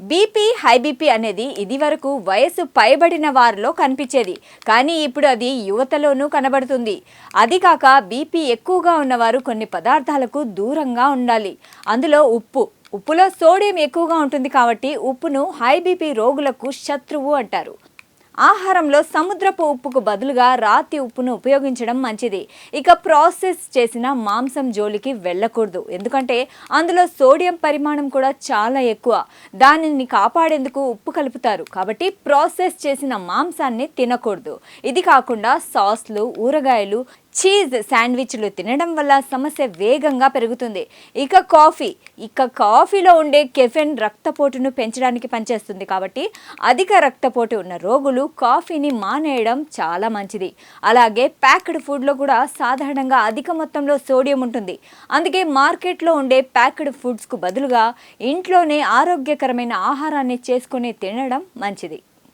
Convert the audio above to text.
BP high BP అనేది ఇదివరకు వయసు పైబడిన వారిలో కనిపించేది. కానీ ఇప్పుడు అది యువతలోనూ కనబడుతుంది. అది కాక బీపీ ఎక్కువగా ఉన్నవారు కొన్ని పదార్థాలకు దూరంగా ఉండాలి. అందులో ఉప్పు. ఉప్పులో సోడియం ఎక్కువగా ఉంటుంది కాబట్టి ఉప్పును హై బీపీ రోగులకు శత్రువు అంటారు. ఆహారంలో సముద్రపు ఉప్పుకు బదులుగా రాతి ఉప్పును ఉపయోగించడం మంచిది. ఇక ప్రాసెస్ చేసిన మాంసం జోలికి వెళ్ళకూడదు. ఎందుకంటే అందులో సోడియం పరిమాణం కూడా చాలా ఎక్కువ. దానిని కాపాడేందుకు ఉప్పు కలుపుతారు. కాబట్టి ప్రాసెస్ చేసిన మాంసాన్ని తినకూడదు. ఇది కాకుండా సాస్లు ఊరగాయలు చీజ్ శాండ్విచ్లు తినడం వల్ల సమస్య వేగంగా పెరుగుతుంది. ఇక కాఫీ ఇక కాఫీలో ఉండే కెఫెన్ రక్తపోటును పెంచడానికి పనిచేస్తుంది కాబట్టి అధిక రక్తపోటు ఉన్న రోగులు కాఫీని మానేయడం చాలా మంచిది. అలాగే ప్యాక్డ్ ఫుడ్లో కూడా సాధారణంగా అధిక మొత్తంలో సోడియం ఉంటుంది. అందుకే మార్కెట్లో ఉండే ప్యాక్డ్ ఫుడ్స్కు బదులుగా ఇంట్లోనే ఆరోగ్యకరమైన ఆహారాన్ని చేసుకుని తినడం మంచిది.